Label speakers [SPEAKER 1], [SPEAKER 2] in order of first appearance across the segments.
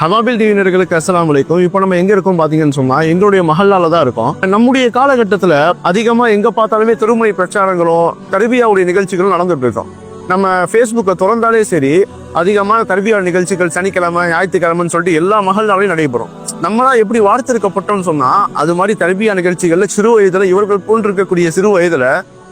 [SPEAKER 1] ஹமாபில் டிவினர்களுக்கு அஸ்லாம் அலைக்கும். இப்போ நம்ம எங்க இருக்கோம் பாத்தீங்கன்னு சொன்னா எங்களுடைய மகளால தான் இருக்கோம். நம்முடைய காலகட்டத்துல அதிகமா எங்க பார்த்தாலுமே திருமணி பிரச்சாரங்களும் தர்பியாவுடைய நிகழ்ச்சிகளும் நடந்துட்டு இருக்கோம். நம்ம ஃபேஸ்புக்கை திறந்தாலே சரி அதிகமான தர்பியா நிகழ்ச்சிகள் சனிக்கிழமை ஞாயிற்றுக்கிழமைன்னு சொல்லிட்டு எல்லா மகள்னாலையும் நடைபெறும். நம்மளா எப்படி வார்த்திருக்கப்பட்டோம்னு சொன்னா அது மாதிரி தர்பியா நிகழ்ச்சிகள்ல சிறு வயதுல இவர்கள் போன்று இருக்கக்கூடிய சிறு வயதுல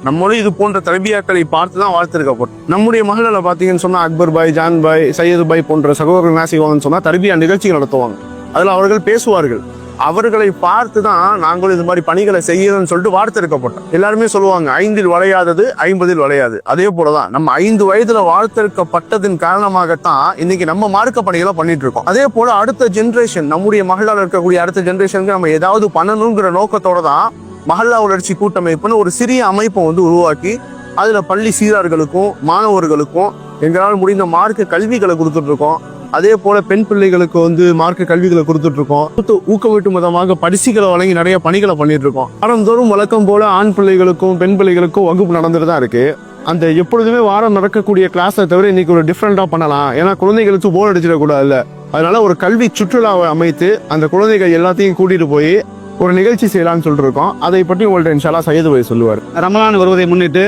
[SPEAKER 1] நம்மளும் இது போன்ற தலைபியாக்களை பார்த்து தான் வாழ்த்திருக்கப்படும் நம்முடைய மகளில் பார்த்தீங்கன்னு சொன்னால் அக்பர் பாய் ஜான் பாய் சையது பாய் போன்ற சகோதரர்கள் என்ன செய்வாங்கன்னு சொன்னா தர்பியா நிகழ்ச்சிகள் நடத்துவாங்க. அதில் அவர்கள் பேசுவார்கள். அவர்களை பார்த்து தான் நாங்களும் இது மாதிரி பணிகளை செய்யணும்னு சொல்லிட்டு வார்த்தெடுக்கப்பட்டோம் எல்லாருமே சொல்லுவாங்க ஐந்தில் வளையாதது ஐம்பதில் வளையாது. அதே போலதான் நம்ம ஐந்து வயதுல வார்த்தெடுக்கப்பட்டதின் காரணமாகத்தான் இன்னைக்கு நம்ம மார்க்க பணிகளை பண்ணிட்டு இருக்கோம். அதே போல அடுத்த ஜென்ரேஷன் நம்முடைய மகளால் இருக்கக்கூடிய அடுத்த ஜென்ரேஷனுக்கு நம்ம ஏதாவது பண்ணணுங்கிற நோக்கத்தோட தான் மஹல்லா வளர்ச்சி கூட்டமைப்புன்னு ஒரு சிறிய அமைப்பை வந்து உருவாக்கி அதில் பள்ளி சீரார்களுக்கும் மாணவர்களுக்கும் எங்களால் முடிந்த மார்க்க கல்விகளை கொடுத்துட்ருக்கோம். அதே போல பெண் பிள்ளைகளுக்கு வந்து மார்க்க கல்விகளை கொடுத்துட்ருக்கோம். இருக்கோம் ஊக்க- விதமாக பரிசுகளை வழங்கி நிறைய பணிகளை பண்ணிட்டு இருக்கோம் வாரந்தோறும் வழக்கம் போல ஆண் பிள்ளைகளுக்கும் பெண் பிள்ளைகளுக்கும் வகுப்பு நடந்துட்டு தான் இருக்கு. அந்த எப்பொழுதுமே வாரம் நடக்கக்கூடிய கிளாஸை தவிர இன்னைக்கு ஒரு டிஃப்ரெண்ட்டாக பண்ணலாம். ஏன்னா குழந்தைகளுக்கு போர் அடிச்சிடக்கூடாதுல்ல. அதனால ஒரு கல்வி சுற்றுலாவை அமைத்து அந்த குழந்தைகள் எல்லாத்தையும் கூட்டிட்டு போய் ஒரு நிகழ்ச்சி செய்யலாம்னு சொல்லிட்டு இருக்கோம் அதை பற்றி உங்கள்ட்ட இன்ஷாலா சையது பாய் சொல்லுவார்.
[SPEAKER 2] ரமலான் வருவதை முன்னிட்டு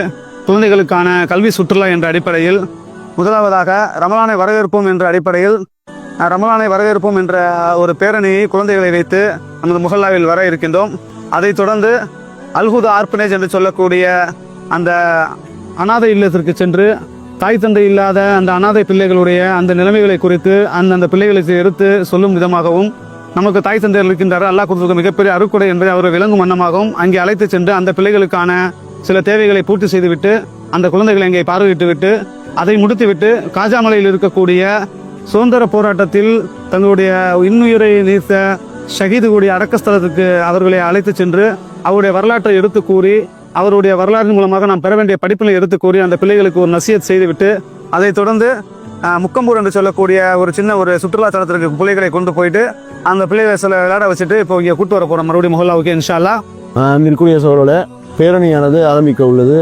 [SPEAKER 2] குழந்தைகளுக்கான கல்வி சுற்றுலா என்ற அடிப்படையில் முதலாவதாக ரமலானை வரவேற்போம் என்ற அடிப்படையில் ரமலானை வரவேற்போம் என்ற ஒரு பேரணியை குழந்தைகளை வைத்து நமது முகல்லாவில் வர இருக்கின்றோம். அதைத் தொடர்ந்து அல்ஹுதா ஆர்பனேஜ் என்று சொல்லக்கூடிய அந்த அனாதை இல்லத்திற்கு சென்று தாய் தந்தை இல்லாத அந்த அனாதை பிள்ளைகளுடைய அந்த நிலைமைகளை குறித்து அந்த அந்த பிள்ளைகளுக்கு எடுத்து சொல்லும் விதமாகவும் நமக்கு தாய் தந்தையர் இருக்கின்றார். அல்லாஹ் கொடுத்திருக்க மிகப்பெரிய அருக்குடை என்பதை அவர் விளங்கும் வண்ணமாகவும் அங்கே அழைத்து சென்று அந்த பிள்ளைகளுக்கான சில தேவைகளை பூர்த்தி செய்துவிட்டு அந்த குழந்தைகளை அங்கே பார்வையிட்டு விட்டு அதை முடித்துவிட்டு காஜாமலையில் இருக்கக்கூடிய சுதந்திர போராட்டத்தில் தங்களுடைய இன்னுயிரை நீத்த கூடிய அடக்கஸ்தலத்துக்கு அவர்களை அழைத்து சென்று அவருடைய வரலாற்றை எடுத்து கூறி அவருடைய வரலாற்றின் மூலமாக நாம் பெற வேண்டிய படிப்பினை எடுத்து கூறி அந்த பிள்ளைகளுக்கு ஒரு நசியத் செய்துவிட்டு அதைத் தொடர்ந்து முக்கம்பூர் என்று சொல்லக்கூடிய ஒரு சின்ன ஒரு சுற்றுலா தலத்திற்கு பிள்ளைகளை கொண்டு போயிட்டு அந்த பிள்ளைகளை சில விளையாட வச்சுட்டு இப்போ இங்கே கூட்டு வர போகிறோம் மறுபடியும் மொஹல்லாவுக்கு இன்ஷால்லா அல்லாஹ்
[SPEAKER 1] சோழோட பேரணியானது ஆரம்பிக்க உள்ளது.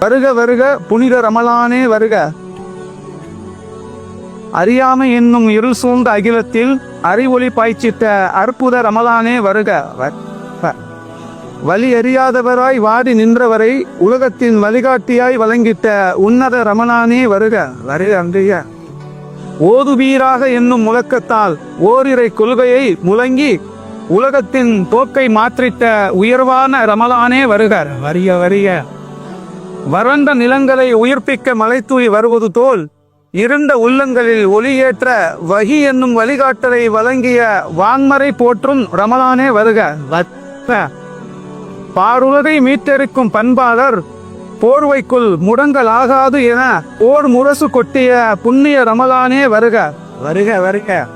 [SPEAKER 2] வருக வருக புனித ரமலானே வருக. அறியாமை என்னும் இருள் சூழ்ந்த அகிலத்தில் அறிவொளி பாய்ச்சிட்ட அற்புத ரமலானே வருக. வ- வ- வழி அறியாதவராய் வாடி நின்றவரை உலகத்தின் வழிகாட்டியாய் வழங்கிட்ட உன்னத ரமலானே வருக. வருக அன்றைய. ஓதுவீராக என்னும் முழக்கத்தால் ஓரிரை கொள்கையை முழங்கி உலகத்தின் போக்கை மாற்றிட்ட உயர்வான ரமலானே வருக. வரிய வரிய வறண்ட நிலங்களை உயிர்ப்பிக்க மலைத்தூய் வருவது தோல். இருண்ட உள்ளங்களில் ஒளியேற்ற வகி என்னும் வழிகாட்டலை வழங்கிய வான்மறை போற்றும் ரமலானே வருக. பாருலகை மீட்டெடுக்கும் பண்பாளர் போர்வைக்குள் முடங்கல் ஆகாது என ஓர் முரசு கொட்டிய புண்ணிய ரமலானே வருக. வருக வருக.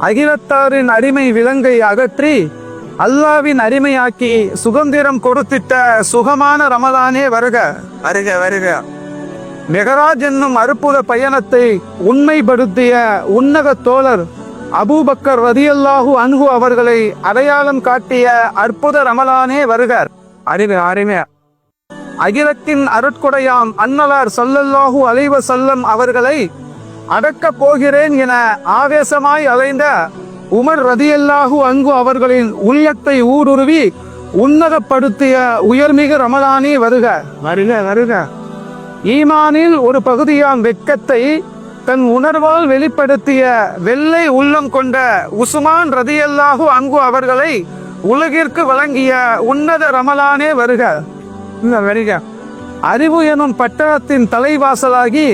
[SPEAKER 2] அகிலத்தாரின் அடிமை விலங்கை அகற்றி அல்லாவின் அடிமையாக்கி சுதந்திரம் கொடுத்திட்ட சுகமான ரமலானே வருக. வருக வருக. மெகராஜ் என்னும் அற்புத பயணத்தை உண்மைப்படுத்திய உன்னத தோழர் அபூபக்கர் ரதியல்லாஹு அன்ஹு அவர்களை அடையாளம் காட்டிய அற்புத ரமலானே வருக. அறிவு அறிவு அகிலத்தின் அருட்கொடையாம் அன்னலார் சல்லல்லாஹு அலைவ செல்லம் அவர்களை அடக்கப் போகிறேன் என ஆவேசமாய் அலைந்த உமர் ரதியல்லாஹு அன்கு அவர்களின் உள்ளத்தை ஊடுருவி உன்னதப்படுத்திய உயர்மிகு ரமலானே வருக. வருக வருக. ஈமானில் ஒரு பகுதியாம் வெட்கத்தை தன் உணர்வால் வெளிப்படுத்திய வெள்ளை உள்ளம் கொண்ட உஸ்மான் ரதியல்லாஹு அங்கு அவர்களை உலகிற்கு வழங்கிய உன்னத ரமலானே வருக. வருக. அறிவு எனும் பட்டணத்தின் தலைவாசலாகி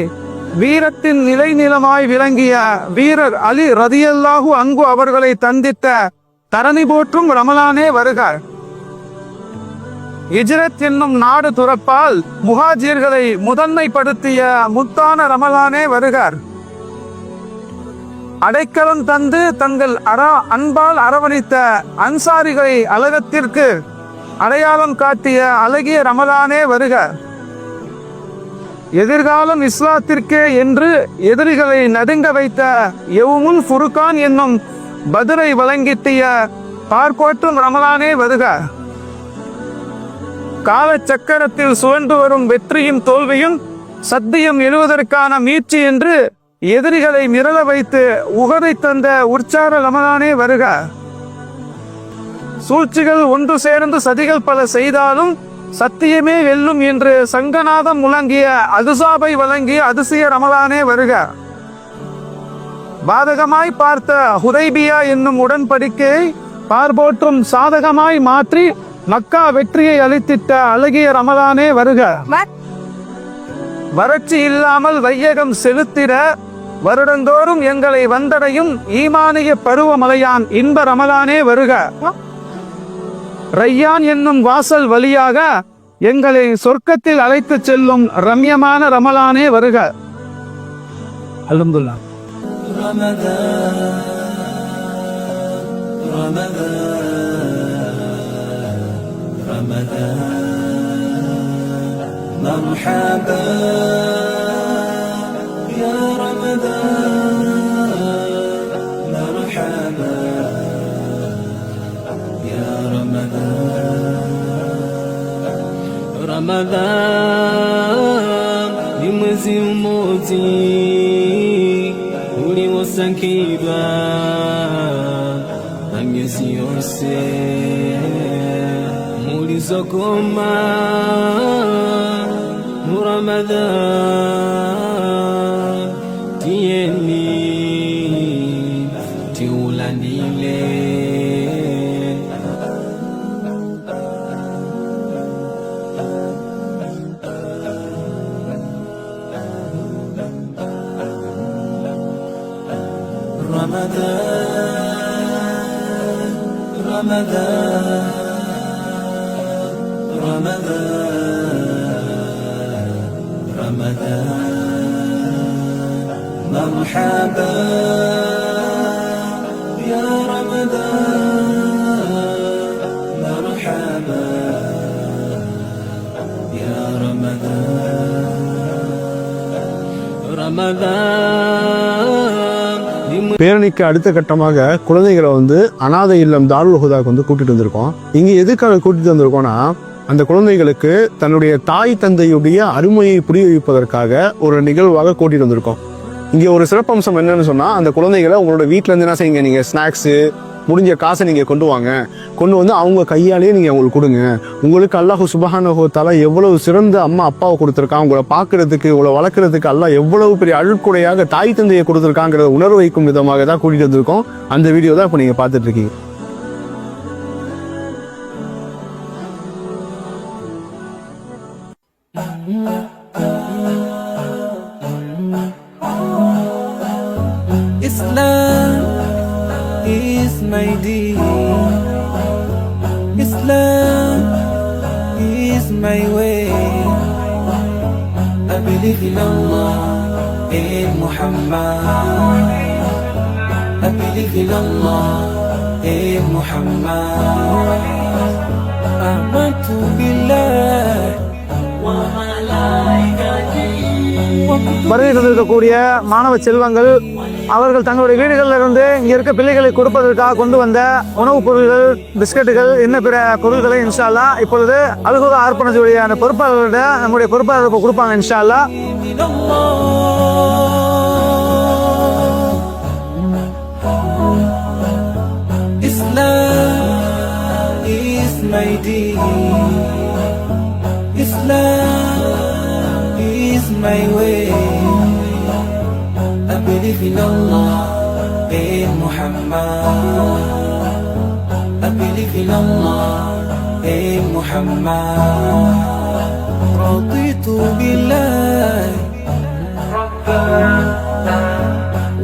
[SPEAKER 2] வீரத்தின் நிலைநிலமாய் விளங்கிய வீரர் அலி ரதியல்லாஹு அங்கு அவர்களை தந்தித்த தரணி போற்றும் ரமலானே வருக. இஜ்ரத் என்னும் நாடு துறப்பால் முஹாஜிர்களை முதன்மைப்படுத்திய முத்தான ரமலானே வருகார் அடைக்கலம் தந்து தங்கள் அரா அன்பால் அரவணைத்த அன்சாரிகளை அலகத்திற்கு அடையாளம் காட்டிய அழகிய ரமலானே வருக. எதிர்காலம் இஸ்லாத்திற்கே என்று எதிரிகளை நடுங்க வைத்த எவுமுல் ஃபுருகான் என்னும் பதிலை வழங்கிட்டிய பார்ப்போற்றும் ரமலானே வருக. காலச்சக்கரத்தில் சுழன்று வரும் வெற்றியும் தோல்வியும் சத்தியம் எழுவதற்கான மீட்சி என்று எதிரிகளை மிரள வைத்து உகதை தந்த உற்சார ரமலானே வருக. சூழ்ச்சிகள் ஒன்று சேர்ந்து சதிகள் பல செய்தாலும் சத்தியமே வெல்லும் என்று சங்கநாதம் முழங்கிய அதுசாபை வழங்கிய அதிசய ரமலானே வருக. பாதகமாய் பார்த்த ஹுதைபியா என்னும் உடன்படிக்கையை பார்போற்றும் சாதகமாய் மாற்றி மக்கா வெற்றியை அளித்திட்ட அழகிய ரமலானே வருக. வறட்சி இல்லாமல் வையகம் செலுத்திட வருடந்தோறும் எங்களை வந்தடையும் ஈமானிய பருவமலையான் இன்ப ரமலானே வருக. ரையான் என்னும் வாசல் வழியாக எங்களை சொர்க்கத்தில் அழைத்துச் செல்லும் ரம்யமான ரமலானே வருக அல்ஹம்துலில்லாஹ்
[SPEAKER 3] مرحبا يا رمضان Ramadhan ni mwezi mmoja uliosakiba na miezi yose mulizogoma mu Ramadhan. رمضان رمضان رمضان رمضان مرحبا يا رمضان مرحبا يا رمضان رمضان
[SPEAKER 1] பேரணிக்கு அடுத்த கட்டமாக குழந்தைகளை வந்து அனாதை இல்லம் தாருல் ஹுதாக்கு வந்து கூட்டிட்டு வந்திருக்கோம். இங்க எதுக்காக கூட்டிட்டு வந்திருக்கோம்னா அந்த குழந்தைகளுக்கு தன்னுடைய தாய் தந்தையுடைய அருமையை புரிய வைப்பதற்காக ஒரு நிகழ்வாக கூட்டிட்டு வந்திருக்கோம். இங்க ஒரு சிறப்பம்சம் என்னன்னு சொன்னா அந்த குழந்தைகளை உங்களோட வீட்ல இருந்து என்ன செய்யுங்க? நீங்க ஸ்நாக்ஸ் முடிஞ்ச காசை நீங்கள் கொண்டு வாங்க. கொண்டு வந்து அவங்க கையாலேயே நீங்கள் அவங்களுக்கு கொடுங்க. உங்களுக்கு அல்லாஹு சுபஹானஹு தஆலா எவ்வளவு சிறந்த அம்மா அப்பாவை கொடுத்துருக்கான். உங்களை பார்க்கறதுக்கு உங்களை வளர்க்குறதுக்கு அல்லாஹ் எவ்வளவு பெரிய அழுக்குடையாக தாய் தந்தையை கொடுத்துருக்காங்கிறத உணர்வு வைக்கும் விதமாக தான் கூட்டிகிட்டு வந்திருக்கோம். அந்த வீடியோ தான் இப்போ நீங்கள்
[SPEAKER 3] பார்த்துட்ருக்கீங்க is my deen. Islam is my way. I believe in Allah, in Muhammad. I believe in Allah, in Muhammad. آمنت بالله وملائكته
[SPEAKER 2] வருகை தந்திருக்கக்கூடிய மாணவ செல்வங்கள் அவர்கள் தங்களுடைய வீடுகளிலிருந்து இங்கே இருக்க பிள்ளைகளை கொடுப்பதற்காக கொண்டு வந்த உணவுப் பொருள்கள் பிஸ்கட்டுகள் இன்ன பிற பொருட்களை இன்ஷால்லா இப்பொழுது அலுகுக ஆர்ப்பனத்துடைய அந்த பொறுப்பாளர்களிட நம்முடைய பொறுப்பாளருக்கு கொடுப்பாங்க
[SPEAKER 3] இன்ஷால்லா my deen Islam is my way. believe in Allah, in Muhammad. I believe in Allah, in Muhammad. رضيت بالله ربا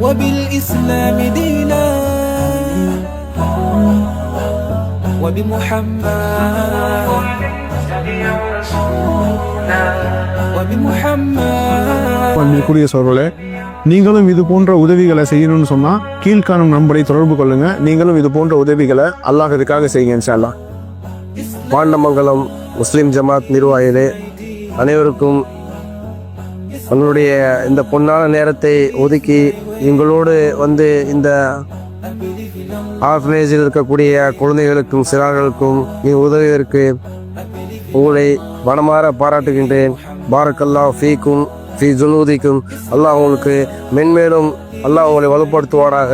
[SPEAKER 3] وبالإسلام دينا وبمحمد وبمحمد
[SPEAKER 1] والملك يسر لك நீங்களும் இது போன்ற உதவிகளை செய்யணும்னு சொன்னால் கீழ்காணும் நம்பரை தொடர்பு கொள்ளுங்கள் நீங்களும் இது போன்ற உதவிகளை அல்லாஹ் இதுக்காக செய்யுங்க இன்ஷா
[SPEAKER 4] பாண்டமங்கலம் முஸ்லீம் ஜமாத் நிர்வாகிகளே அனைவருக்கும் உங்களுடைய இந்த பொன்னான நேரத்தை ஒதுக்கி எங்களோடு வந்து இந்த ஆர்ஃபனேஜில் இருக்கக்கூடிய குழந்தைகளுக்கும் சிறார்களுக்கும் உதவியதற்கு உங்களை மனமாற பாராட்டுகின்றேன். பாரக்கல்லா ஃபீக்கும். ஃபீ ஜுனூதிக்கும் அல்லாஹ் உங்களுக்கு மென்மேலும் அல்லாஹ் உங்களை வலுப்படுத்துவானாக.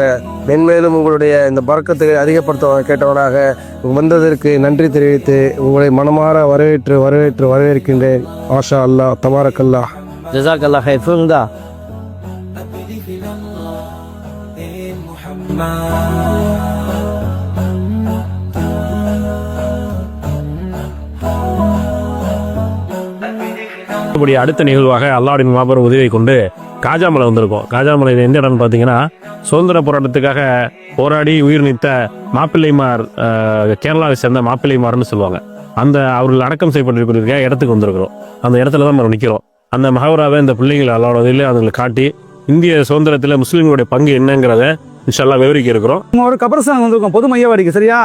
[SPEAKER 4] மென்மேலும் உங்களுடைய இந்த பறக்கத்தை அதிகப்படுத்த கேட்டவனாக வந்ததற்கு நன்றி தெரிவித்து உங்களை மனமாற வரவேற்று வரவேற்று வரவேற்கின்றேன். ஆஷா அல்லாஹ் தபாரக்கல்லா
[SPEAKER 5] ஜசாக் அல்லா ஹைர் ஃபுங்கா
[SPEAKER 6] இப்படி அடுத்த நிகழ்வாக அல்லாவுடைய மாபெரும் உதவியை கொண்டு காஜாமலை வந்திருக்கோம். காஜாமலை எந்த இடம்னு பார்த்தீங்கன்னா சுதந்திர போராட்டத்துக்காக போராடி உயிர் நீத்த மாப்பிள்ளைமார் கேரளாவை சேர்ந்த மாப்பிள்ளைமார்னு சொல்லுவாங்க. அந்த அவர்கள் அடக்கம் செய்யப்பட்டிருக்கிற இடத்துக்கு வந்திருக்கிறோம். அந்த இடத்துல தான் நம்ம நிற்கிறோம் அந்த மகவராவை இந்த பிள்ளைகள் அல்லாடதில் அதுங்களை காட்டி இந்திய சுதந்திரத்தில் முஸ்லீம்களுடைய பங்கு என்னங்கிறத இன்ஷால்லா விவரிக்க இருக்கிறோம்.
[SPEAKER 2] நம்ம ஒரு கபரஸ்தான் வந்திருக்கோம் பொது மையவாடிக்கு சரியா?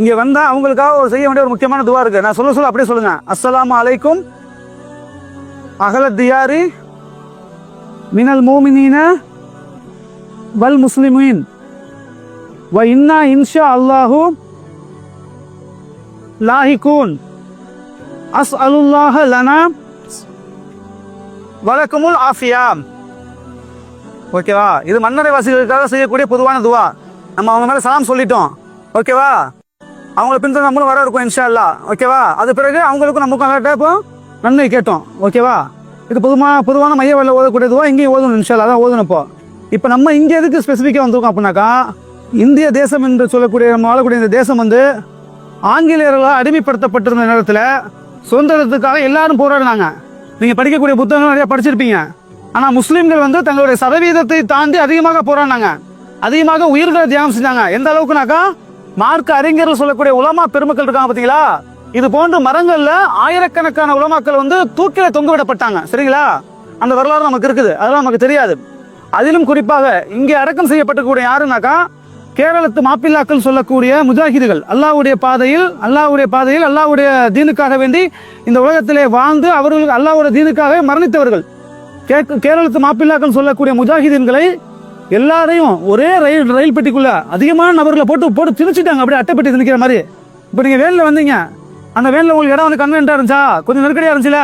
[SPEAKER 2] இங்கே வந்தால் அவங்களுக்காக ஒரு செய்ய வேண்டிய ஒரு முக்கியமான துவா இருக்கு. நான் சொல்ல சொல்ல அப்படியே சொல்லுங்க. அஸ்லாம் அலைக்கும் அகல தியாரி மினல் மோமினீன வல் முஸ்லிமீன். வ இன்னா இன்ஷா அல்லாஹு லாஹிகூன். அஸ் அலுல்லாஹ லனா வலக்குமுல் ஆஃபியா ஓகேவா? இது மன்னரை வாசிகளுக்காக செய்யக்கூடிய பொதுவான துவா. நம்ம அவங்க மேலே சலாம் சொல்லிட்டோம். ஓகேவா? அவங்கள பின்தொடர்ந்து நம்மளும் வர இருக்கும் இன்ஷா அல்லாஹ். ஓகேவா? அது பிறகு அவங்களுக்கும் நமக்கும் அலர்ட்டாக இப்போ நன்மை கேட்டோம் ஓகேவா இது பொதுவான பொதுவான மைய வேலை ஓதக்கூடியதுவோ இங்கேயும் ஓதணும் இன்ஷா அதான் ஓதணும் இப்போ. இப்போ நம்ம இங்கே எதுக்கு ஸ்பெசிஃபிக்காக வந்திருக்கோம் அப்படின்னாக்கா இந்திய தேசம் என்று சொல்லக்கூடிய நம்ம வாழக்கூடிய இந்த தேசம் வந்து ஆங்கிலேயர்களால் அடிமைப்படுத்தப்பட்டிருந்த நேரத்தில் சுதந்திரத்துக்காக எல்லாரும் போராடினாங்க. நீங்கள் படிக்கக்கூடிய புத்தகங்கள் நிறையா படிச்சிருப்பீங்க. ஆனால் முஸ்லீம்கள் வந்து தங்களுடைய சதவீதத்தை தாண்டி அதிகமாக போராடினாங்க. அதிகமாக உயிர்களை தியாகம் செஞ்சாங்க. எந்த அளவுக்குனாக்கா மார்க்க அறிஞர்கள் சொல்லக்கூடிய உலமா பெருமக்கள் இருக்காங்க பார்த்தீங்களா இது போன்ற மரங்கள்ல ஆயிரக்கணக்கான உலமாக்கள் வந்து தூக்கில தொங்க விடப்பட்டாங்க. சரிங்களா? அந்த வரலாறு நமக்கு இருக்குது. அதெல்லாம் நமக்கு தெரியாது. அதிலும் குறிப்பாக இங்கே அடக்கம் செய்யப்பட்டக்கூடிய யாருனாக்கா கேரளத்து மாப்பிள்ளாக்கள் சொல்லக்கூடிய முஜாஹிதுகள். அல்லாஹ்வுடைய பாதையில் அல்லாஹ்வுடைய பாதையில் அல்லாவுடைய தீனுக்காக வேண்டி இந்த உலகத்திலே வாழ்ந்து அவர்கள் அல்லாவுடைய தீனுக்காக மரணித்தவர்கள். கேரளத்து மாப்பிள்ளாக்கள் சொல்லக்கூடிய முஜாஹிதீன்களை எல்லாரையும் ஒரே ரயில் ரயில் பெட்டிக்குள்ள அதிகமான நபர்களை போட்டு போட்டு திணிச்சிட்டாங்க. அப்படியே அட்டைப்பட்டி திணிக்கிற மாதிரி. இப்போ நீங்கள் வேலையில் வந்தீங்க. அந்த வேனில் உங்களுக்கு இடம் வந்து கன்வென்ட்டாக இருந்துச்சா? கொஞ்சம் நெருக்கடியாக இருந்துச்சுல?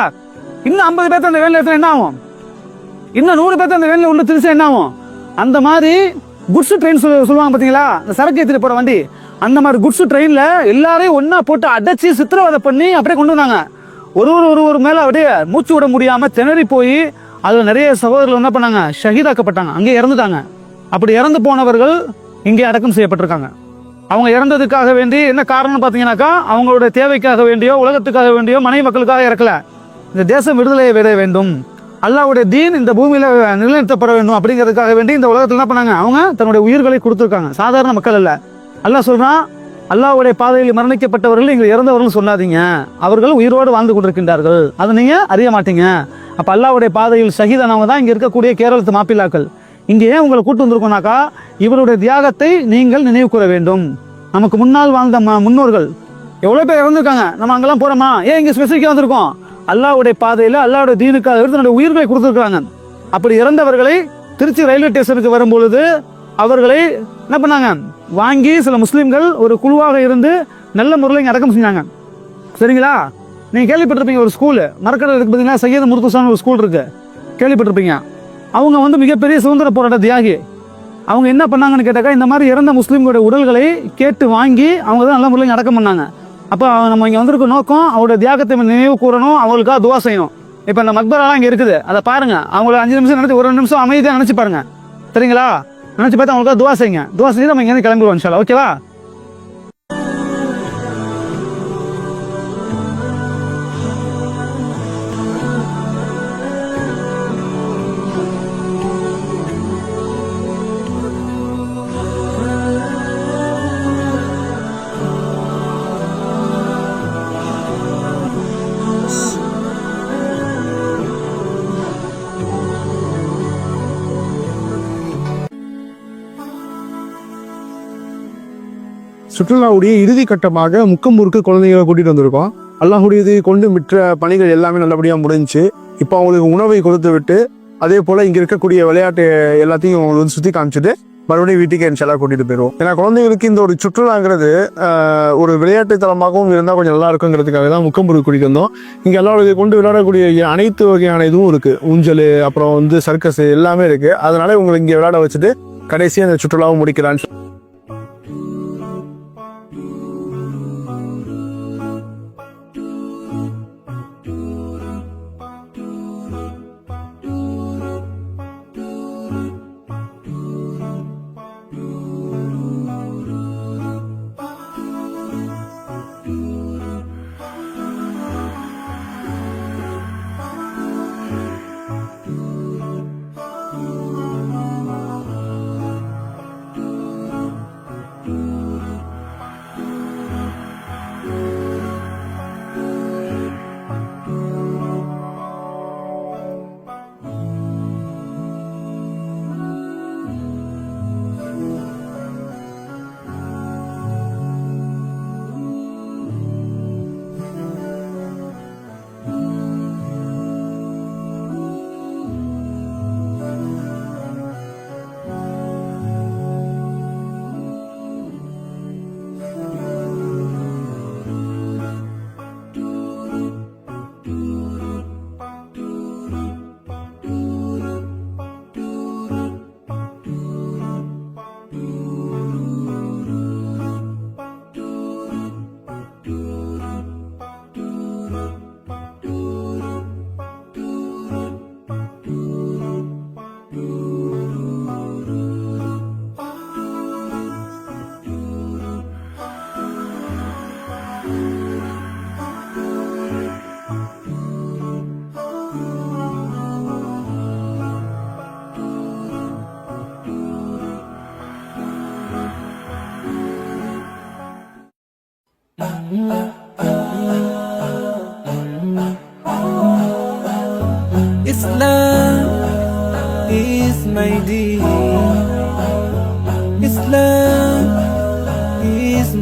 [SPEAKER 2] இன்னும் ஐம்பது பேர்த்த அந்த வேனில் எடுத்தா என்ன ஆகும் இன்னும் நூறு பேர்த்த அந்த வேனில் உள்ள திணிச்சா என்ன ஆகும் அந்த மாதிரி குட்ஸ் ட்ரெயின் சொல்லுவாங்க பார்த்தீங்களா அந்த சரக்கு ஏற்றிட்டு போகிற வண்டி. அந்த மாதிரி குட்ஸ் ட்ரெயினில் எல்லாரையும் ஒன்றா போட்டு அடைச்சி சித்திரவதை பண்ணி அப்படியே கொண்டு வந்தாங்க. ஒரு ஒரு ஒரு ஒரு மேலே அப்படியே மூச்சு விட முடியாமல் திணறி போய் அதில் நிறைய சகோதரர்கள் என்ன பண்ணாங்க? ஷஹீதாக்கப்பட்டாங்க. அங்கே இறந்துட்டாங்க. அப்படி இறந்து போனவர்கள் இங்கே அடக்கம் செய்யப்பட்டிருக்காங்க. அவங்க இறந்ததுக்காக வேண்டி என்ன காரணம் பார்த்தீங்கன்னாக்கா அவங்களுடைய தேவைக்காக வேண்டியோ உலகத்துக்காக வேண்டியோ மனைவி மக்களுக்காக இறக்கல. இந்த தேசம் விடுதலையை விட வேண்டும். அல்லாஹ்வுடைய தீன் இந்த பூமியில் நிலைநிறுத்தப்பட வேண்டும் அப்படிங்கிறதுக்காக வேண்டி இந்த உலகத்தில் என்ன பண்ணாங்க? அவங்க தன்னுடைய உயிர்களை கொடுத்துருக்காங்க. சாதாரண மக்கள் அல்ல. அல்லாஹ் சொல்கிறான் அல்லாவுடைய பாதையில் மரணிக்கப்பட்டவர்கள் நீங்கள் இறந்தவர்கள் சொல்லாதீங்க. அவர்கள் உயிரோடு வாழ்ந்து கொண்டிருக்கின்றார்கள். அதை நீங்கள் அறிய மாட்டீங்க. அப்போ அல்லாவுடைய பாதையில் சகிதானவங்க தான் இங்கே இருக்கக்கூடிய கேரளத்து மாப்பிள்ளாக்கள். இங்கே ஏன் உங்களை கூட்டு வந்திருக்கோம்னாக்கா இவருடைய தியாகத்தை நீங்கள் நினைவு கூற வேண்டும். நமக்கு முன்னால் வாழ்ந்த முன்னோர்கள் எவ்வளோ பேர் இறந்துருக்காங்க. நம்ம அங்கெல்லாம் போகிறோமா ஏன் இங்கே ஸ்பெசிஃபிக்காக வந்திருக்கோம்? அல்லாவுடைய பாதையில் அல்லாவுடைய தீனுக்காக தன்னுடைய உயிர்களை கொடுத்துருக்காங்க அப்படி இறந்தவர்களை திருச்சி ரயில்வே ஸ்டேஷனுக்கு வரும்பொழுது அவர்களை என்ன பண்ணாங்க? வாங்கி சில முஸ்லீம்கள் ஒரு குழுவாக இருந்து நல்ல முறையில் இங்கே அடக்கம் செஞ்சாங்க. சரிங்களா? நீங்கள் கேள்விப்பட்டிருப்பீங்க ஒரு ஸ்கூலு மரக்கடை இருக்கு பார்த்தீங்கன்னா சையது முருத்துசாமி ஒரு ஸ்கூல் இருக்குது கேள்விப்பட்டிருப்பீங்க. அவங்க வந்து மிகப்பெரிய சுதந்திர போராட்ட தியாகி. அவங்க என்ன பண்ணாங்கன்னு கேட்டாக்கா இந்த மாதிரி இறந்த முஸ்லீம்களுடைய உடல்களை கேட்டு வாங்கி அவங்க தான் நல்ல முறையில் அடக்கம் பண்ணாங்க. அப்போ நம்ம இங்கே வந்திருக்க நோக்கம் அவருடைய தியாகத்தை நினைவு கூறணும் அவங்களுக்காக துவா செய்யணும். இப்போ இந்த மக்பரெல்லாம் இங்கே இருக்குது. அதை பாருங்க. அவங்கள அஞ்சு நிமிஷம் நினச்சி ஒரு நிமிஷம் அமைதியாக நினச்சி பாருங்க. சரிங்களா? நினச்சி பார்த்து அவங்களுக்காக துவா செய்யுங்க. துவா செஞ்சு நம்ம இங்கேருந்து கிளம்பிடுவோம் சார் ஓகேவா?
[SPEAKER 1] சுற்றுலாவுடைய இறுதி கட்டமாக முக்கம்பூருக்கு குழந்தைகளை கூட்டிட்டு வந்திருக்கோம். அல்லாஹுடையது கொண்டு மிற்ற பணிகள் எல்லாமே நல்லபடியாக முடிஞ்சுச்சு இப்போ அவங்களுக்கு உணவை கொடுத்து விட்டு அதே போல் இங்கே இருக்கக்கூடிய விளையாட்டு எல்லாத்தையும் அவங்களுக்கு வந்து சுற்றி காமிச்சிட்டு மறுபடியும் வீட்டுக்கு இன்ஷால்லா கூட்டிட்டு போயிடுவோம் ஏன்னா குழந்தைங்களுக்கு இந்த ஒரு சுற்றுலாங்கிறது ஒரு விளையாட்டு தலமாகவும் இருந்தால் கொஞ்சம் நல்லா இருக்குங்கிறதுக்காக தான் முக்கம்பூருக்கு கூட்டிகிட்டு வந்தோம். இங்கே எல்லாரும் கொண்டு விளையாடக்கூடிய அனைத்து வகையான இதுவும் இருக்கு. ஊஞ்சல் அப்புறம் வந்து சர்க்கஸ் எல்லாமே இருக்கு. அதனால உங்களை இங்கே விளையாட வச்சுட்டு கடைசியாக இந்த சுற்றுலாவும் முடிக்கிறான்னு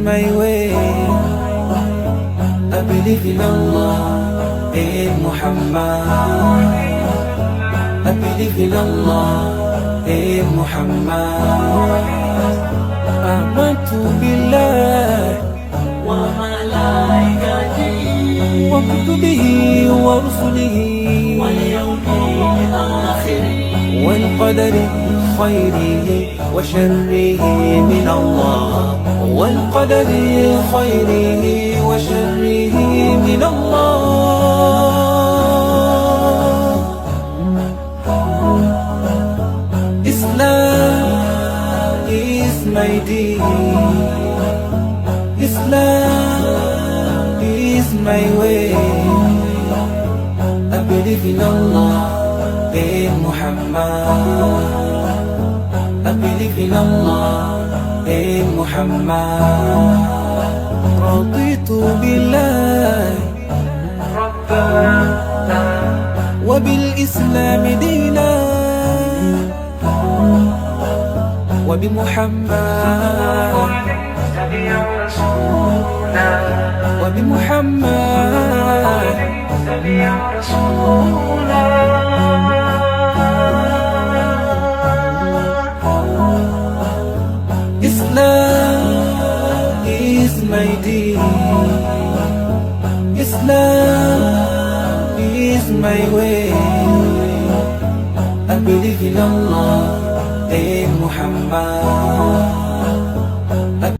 [SPEAKER 3] is my way. I believe in Allah, in Muhammad. I believe in Allah, in Muhammad. آمنت بالله وملائكته وكتبه ورسله واليوم الآخر والقدر خيره وشره من الله والقدر خيره وشره من الله Islam is my deen. Islam is my way. I believe in Allah, Muhammad. I in Allah, in Muhammad. رضيت بالله ربا وبالإسلام دينا وبمحمد 玫瑰